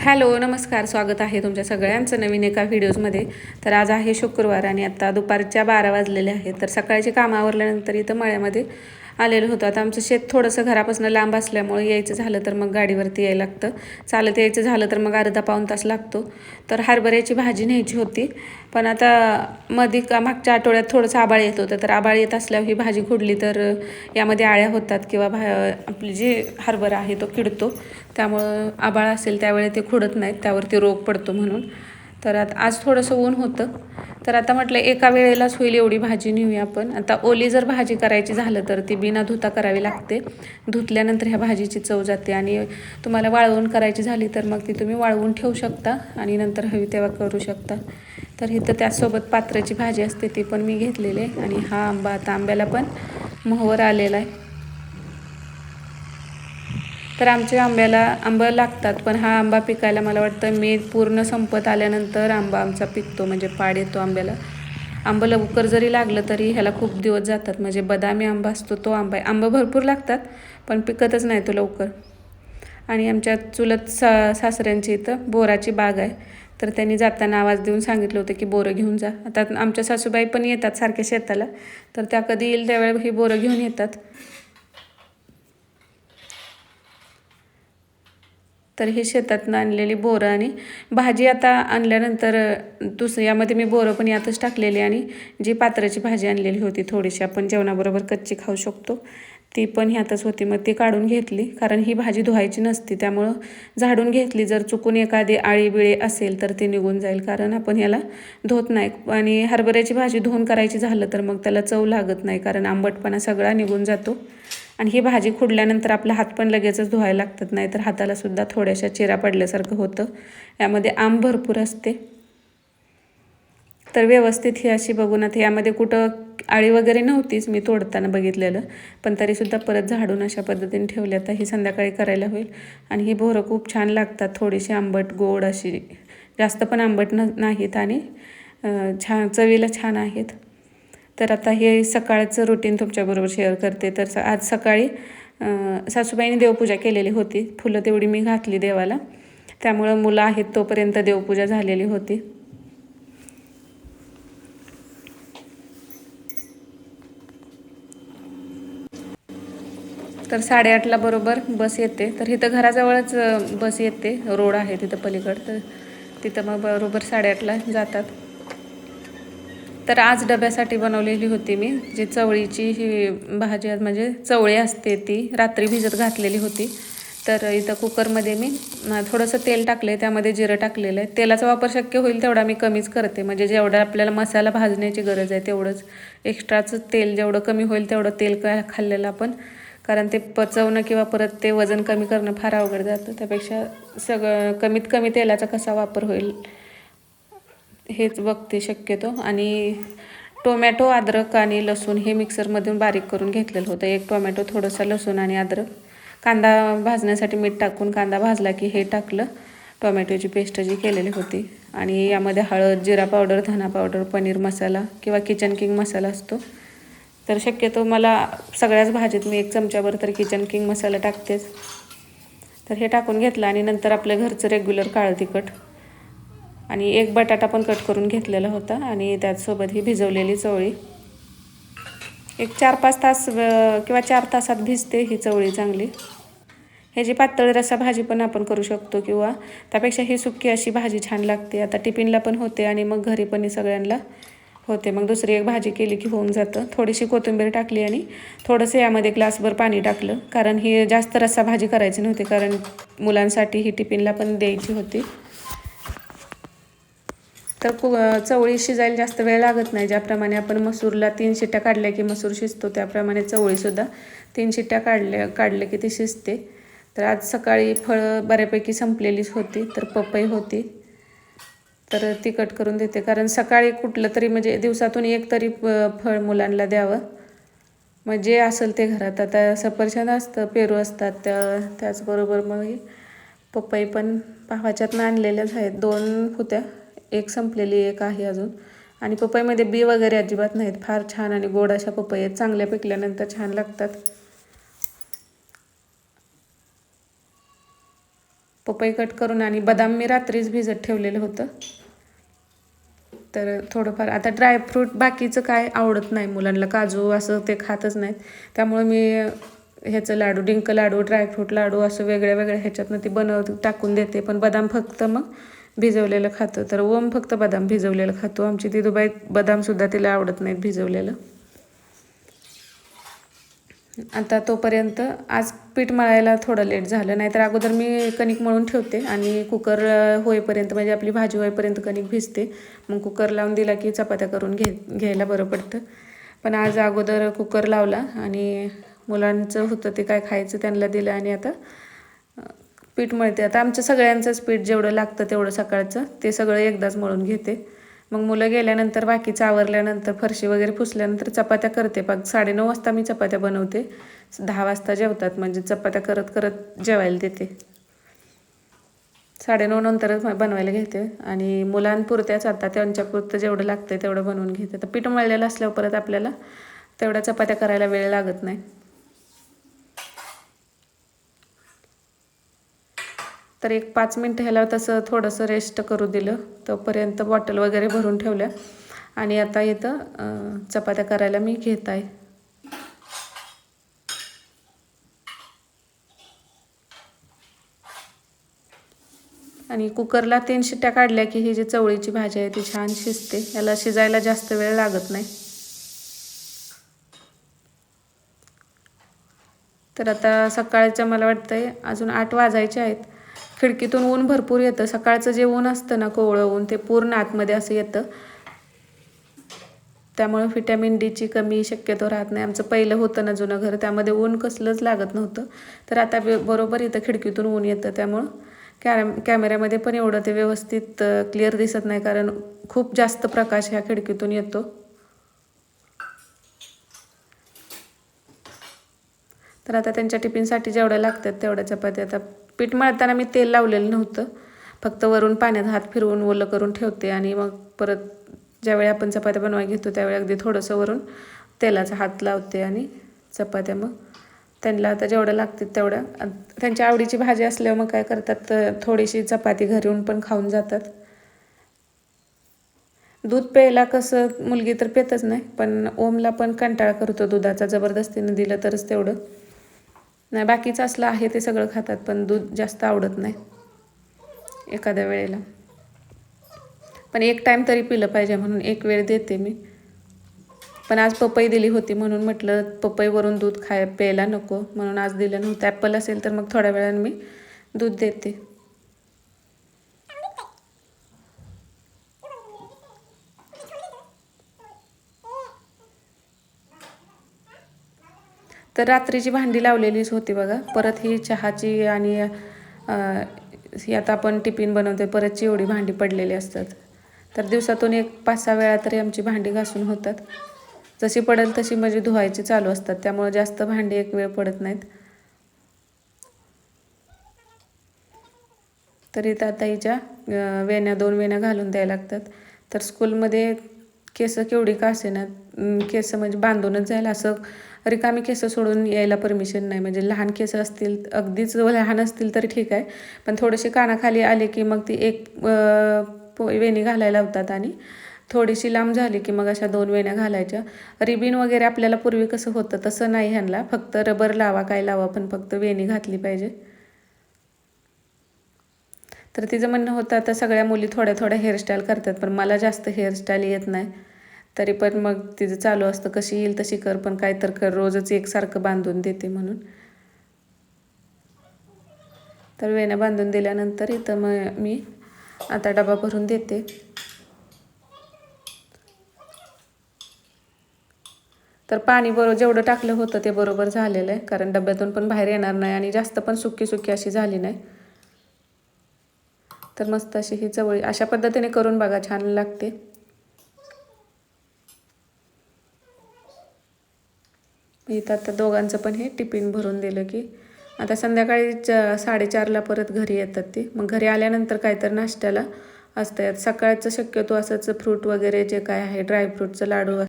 Hello नमस्कार स्वागत आहे तुमच्या सगळ्यांचं नवीन एका व्हिडिओजमध्ये. तर आज आहे शुक्रवार आणि आत्ता दुपारच्या बारा वाजलेले आहेत. तर सकाळची कामं आवरल्यानंतर इथं मळ्यामध्ये आलेलं होतं. आता आमचं शेत थोडंसं घरापासून लांब असल्यामुळे यायचं झालं तर मग गाडीवरती यायला लागतं. चालत यायचं झालं तर मग अर्धा पाऊण तास लागतो. तर हरभऱ्याची भाजी न्यायची होती. पण आता मध्ये का मागच्या आठवड्यात थोडंसं आबाळ येत होतं. तर आबाळ येत असल्यावर ही भाजी खुडली तर यामध्ये आळ्या होतात किंवा भा आपली जी हरभरा आहे तो किडतो. त्यामुळं आबाळ असेल त्यावेळी ते खुडत नाहीत. त्यावरती रोग पडतो म्हणून. तर आता आज थोडंसं ऊन होतं. तर आता म्हटलं एका वेळेलाच होईल एवढी भाजी नेऊया आपण. आता ओली जर भाजी करायची झालं तर ती बिना धुता करावी लागते. धुतल्यानंतर ह्या भाजीची चव जाते आणि तुम्हाला वाळवून करायची झाली तर मग ती तुम्ही वाळवून ठेवू शकता आणि नंतर हवी तेव्हा करू शकता. तर इथं त्यासोबत पात्राची भाजी असते ती पण मी घेतलेली आहे आणि हा आंबा आता आंब्याला पण मोहवर आलेला आहे. तर आमच्या आंब्याला आंबा लागतात पण हा आंबा पिकायला मला वाटतं मे पूर्ण संपत आल्यानंतर आंबा आमचा पिकतो म्हणजे पाड येतो आंब्याला. आंबं लवकर जरी लागलं तरी ह्याला खूप दिवस जातात म्हणजे बदामी आंबा असतो तो आंबा आहे आंबं भरपूर लागतात पण पिकतच नाही तो लवकर. आणि आमच्या चुलत सा सासऱ्यांची इथं बोराची बाग आहे तर त्यांनी जाताना आवाज देऊन सांगितलं होतं की बोरं घेऊन जा. आता आमच्या सासूबाई पण येतात सारख्या शेताला तर त्या कधी येईल त्यावेळेला ही बोरं घेऊन येतात. तर ही शेतातनं आणलेली बोरं आणि भाजी आता आणल्यानंतर दुसरं यामध्ये मी बोरं पण यातच टाकलेली आणि जी पात्राची भाजी आणलेली होती थोडीशी आपण जेवणाबरोबर कच्ची खाऊ शकतो. ती पण ह्यातच होती. मग ती काढून घेतली कारण ही भाजी धुवायची नसती त्यामुळं झाडून घेतली. जर चुकून एखादी आळीबिळी असेल तर ती निघून जाईल कारण आपण ह्याला धुत नाही. आणि हरभऱ्याची भाजी धुवून करायची झालं तर मग त्याला चव लागत नाही कारण आंबटपणा सगळा निघून जातो. आणि ही भाजी खुडल्यानंतर आपला हात पण लगेचच धुवायला लागतात नाही तर हातालासुद्धा थोड्याशा चिरा पडल्यासारखं होतं. यामध्ये आंब भरपूर असते. तर व्यवस्थित ही अशी बघून आता यामध्ये कुठं आळी वगैरे नव्हतीच मी तोडताना बघितलेलं पण तरीसुद्धा परत झाडून अशा पद्धतीने ठेवली आता ही संध्याकाळी करायला होईल. आणि ही बोरं खूप छान लागतात थोडीशी आंबट गोड अशी जास्त पण आंबट न नाहीत आणि छान चवीला छान आहेत. तर आता हे सकाळचं रुटीन तुमच्याबरोबर शेअर करते. तर आज सकाळी सासूबाईने देवपूजा केलेली होती. फुलं तेवढी मी घातली देवाला. त्यामुळं मुलं आहेत तोपर्यंत देवपूजा झालेली होती. तर साडेआठला बरोबर बस येते. तर इथं घराजवळच बस येते. रोड आहे तिथं पलीकड. तर तिथं मग बरोबर साडेआठला जातात. तर आज डब्यासाठी बनवलेली होती मी जी चवळीची ही भाजी म्हणजे चवळी असते ती रात्री भिजत घातलेली होती. तर इथं कुकरमध्ये मी थोडंसं तेल टाकलं आहे त्यामध्ये जिरं टाकलेलं आहे. तेलाचा वापर शक्य होईल तेवढा मी कमीच करते. म्हणजे जेवढा आपल्याला मसाला भाजण्याची गरज आहे तेवढंच. एक्स्ट्राचं तेल जेवढं कमी होईल तेवढं तेल का खाल्लेलं आपण. कारण ते पचवणं किंवा परत ते वजन कमी करणं फार अवघड जातं. त्यापेक्षा सगळं कमीत कमी तेलाचा कसा वापर होईल हेच बघते शक्यतो. आणि टोमॅटो अद्रक आणि लसूण हे मिक्सरमधून बारीक करून घेतलेलं होतं. एक टोमॅटो थोडंसं लसूण आणि अद्रक. कांदा भाजण्यासाठी मीठ टाकून कांदा भाजला की हे टाकलं. टोमॅटोची पेस्ट जी केलेली होती. आणि यामध्ये हळद जिरा पावडर धना पावडर पनीर मसाला किंवा किचन किंग मसाला असतो. तर शक्यतो मला सगळ्याच भाजीत मी एक चमच्यावर तर किचन किंग मसाला टाकतेच. तर हे टाकून घेतलं आणि नंतर आपलं घरचं रेग्युलर काळं तिखट आणि एक बटाटा पण कट करून घेतलेला होता आणि त्याचसोबत ही भिजवलेली चवळी. एक चार पाच तास किंवा चार तासात भिजते ही चवळी चांगली. ह्याची पातळ रसा भाजी पण आपण करू शकतो किंवा त्यापेक्षा ही सुक्की अशी भाजी छान लागते. आता टिफिनला पण होते आणि मग घरी पण सगळ्यांना होते. मग दुसरी एक भाजी केली की होऊन जातं. थोडीशी कोथिंबीर टाकली आणि थोडंसं यामध्ये ग्लासभर पाणी टाकलं. कारण ही जास्त रस्सा भाजी करायची नव्हती कारण मुलांसाठी ही टिफिनला पण द्यायची होती. तर कु चवळी शिजायला जास्त वेळ लागत नाही. ज्याप्रमाणे आपण मसूरला तीन शिट्ट्या काढल्या की मसूर शिजतो त्याप्रमाणे चवळीसुद्धा तीन शिट्ट्या काढल्या काढल्या की ती शिजते. तर आज सकाळी फळं बऱ्यापैकी संपलेलीच होती तर पपई होती. तर ती कट करून देते. कारण सकाळी कुठलं तरी म्हणजे दिवसातून एक तरी फळ मुलांना द्यावं. मग जे असेल ते घरात. आता सफरचंद असतं पेरू असतात त्या त्याचबरोबर मग पपई पण भावाच्यातनं आणलेल्याच आहेत. दोन होत्या. एक संपलेली एक आहे अजून. आणि पपईमध्ये बी वगैरे अजिबात नाहीत. फार छान आणि गोड अशा पपई आहेत. चांगल्या पिकल्यानंतर छान लागतात. पपई कट करून आणि बदाम मी रात्रीच भिजत ठेवलेलं होतं. तर थोडंफार आता ड्रायफ्रूट बाकीचं काय आवडत नाही मुलांना. काजू असं ते खातच नाहीत. त्यामुळे मी ह्याचं लाडू डिंक लाडू ड्रायफ्रूट लाडू असं वेगळ्या वेगळ्या ह्याच्यातनं ते बनव टाकून देते. पण बदाम फक्त मग भिजवलेलं खातं. तर ओम फक्त बदाम भिजवलेलं खातो. आमची ती दुबाई बदामसुद्धा तिला आवडत नाहीत भिजवलेलं. आता तोपर्यंत आज पीठ मळायला थोडं लेट झालं. नाहीतर अगोदर मी कणिक मळून ठेवते आणि कुकर होईपर्यंत म्हणजे आपली भाजी होईपर्यंत कणिक भिजते. मग कुकर लावून दिला की चपात्या करून घे घ्यायला बरं पडतं. पण आज अगोदर कुकर लावला आणि मुलांचं होतं ते काय खायचं त्यांना दिलं आणि आता पीठ मळते. आता आमच्या सगळ्यांचंच पीठ जेवढं लागतं तेवढं सकाळचं ते सगळं एकदाच मळून घेते. मग मुलं गेल्यानंतर बाकीचं आवरल्यानंतर फरशी वगैरे पुसल्यानंतर चपात्या करते. पाच साडेनऊ वाजता मी चपात्या बनवते. दहा वाजता जेवतात म्हणजे चपात्या करत करत जेवायला देते. साडेनऊ नंतरच बनवायला घेते. आणि मुलांपुरत्याच आता त्यांच्यापुरतं जेवढं लागतं तेवढं बनवून घेते. तर पीठ मळलेलं असल्यावर परत आपल्याला तेवढ्या चपात्या करायला वेळ लागत नाही. तर एक पाच मिनटं ह्याला तसं थोडंसं रेस्ट करू दिलं. तोपर्यंत बॉटल वगैरे भरून ठेवल्या. आणि आता इथं चपात्या करायला मी घेत आहे. आणि कुकरला तीन शिट्ट्या काढल्या की ही जी चवळीची भाजी आहे ती छान शिजते. याला शिजायला जास्त वेळ लागत नाही. तर आता सकाळचं मला वाटतंय अजून आठ वाजायचे आहेत. खिडकीतून ऊन भरपूर येतं. सकाळचं जे ऊन असतं ना कोवळं ऊन ते पूर्ण आतमध्ये असं येतं. त्यामुळे व्हिटॅमिन डीची कमी शक्यतो राहत नाही. आमचं पहिलं होतं ना जुनं घर त्यामध्ये ऊन कसलंच लागत नव्हतं. तर आता बरोबर इथं खिडकीतून ऊन येतं. त्यामुळं कॅम कॅमेऱ्यामध्ये पण एवढं ते व्यवस्थित क्लिअर दिसत नाही. कारण खूप जास्त प्रकाश ह्या खिडकीतून येतो. तर आता त्यांच्या टिफिनसाठी जेवढ्या लागतात तेवढ्या चपाती आता पीठ मळताना मी तेल लावलेलं नव्हतं. फक्त वरून पाण्यात हात फिरवून ओलं करून ठेवते आणि मग परत ज्यावेळी आपण चपात्या बनवाय घेतो त्यावेळी अगदी थोडंसं वरून तेलाचा हात लावते आणि चपात्या मग त्यांना आता जेवढ्या लागतात तेवढ्या त्यांच्या आवडीची भाजी असल्यावर मग काय करतात थोडीशी चपाती घरी येऊन पण खाऊन जातात. दूध प्यायला कसं मुलगी तर पेतच नाही पण ओमला पण कंटाळा करतो दुधाचा. जबरदस्तीनं दिलं तरच तेवढं. नाही बाकीचं असलं आहे ते सगळं खातात पण दूध जास्त आवडत नाही. एखाद्या वेळेला. पण एक टाईम तरी पिलं पाहिजे म्हणून एक वेळ देते मी. पण आज पपई दिली होती म्हणून म्हटलं पपईवरून दूध खाय प्यायला नको. म्हणून आज दिलं नव्हतं. ॲपल असेल तर मग थोड्या वेळाने मी दूध देते. तर रात्रीची भांडी लावलेलीच होती बघा परत ही चहाची आणि ही आता आपण टिफिन बनवते परतची एवढी भांडी पडलेली असतात. तर दिवसातून एक पाच सहा वेळा तरी आमची भांडी घासून होतात. जशी पडेल तशी म्हणजे धुवायची चालू असतात त्यामुळे जास्त भांडी एक वेळ पडत नाहीत. तरी तर आता हिच्या वेण्या दोन वेण्या घालून द्यायला लागतात. तर स्कूलमध्ये केस केवढी का असेना? केस म्हणजे बांधूनच जायला असं रिकामी केस सोडून यायला परमिशन नाही? म्हणजे लहान केस असतील अगदीच लहान असतील तर ठीक आहे. पण थोडेसे कानाखाली आले की मग ती एक वेणी घालायला लावतात आणि थोडीशी लांब झाली की मग अशा दोन वेण्या घालायच्या. रिबिन वगैरे आपल्याला पूर्वी कसं होतं तसं नाही ह्यांना. फक्त रबर लावा काय लावा पण फक्त वेणी घातली पाहिजे. तर तिचं म्हणणं होतं आता सगळ्या मुली थोड्या थोड्या हेअरस्टाईल करतात पण मला जास्त हेअरस्टाईल येत नाही. तरी पण मग तिचं चालू असतं कशी येईल तशी कर पण काय तर कर रोजच एकसारखं बांधून देते म्हणून. तर वेण्या बांधून दिल्यानंतर इथं मग मी आता डबा भरून देते. तर पाणी बरोबर जेवढं टाकलं होतं ते बरोबर झालेलं आहे कारण डब्यातून पण बाहेर येणार नाही आणि जास्त पण सुकी सुकी अशी झाली नाही. तर मस्त अशी ही चवळी अशा पद्धतीने करून बघा छान लागते. इथं आता दोघांचं पण हे टिफिन भरून दिलं की. आता संध्याकाळी च साडेचारला परत घरी येतात ते. मग घरी आल्यानंतर काहीतरी नाश्त्याला असतं सकाळचं शक्यतो असंच फ्रूट वगैरे जे काय आहे ड्रायफ्रूटचं लाडू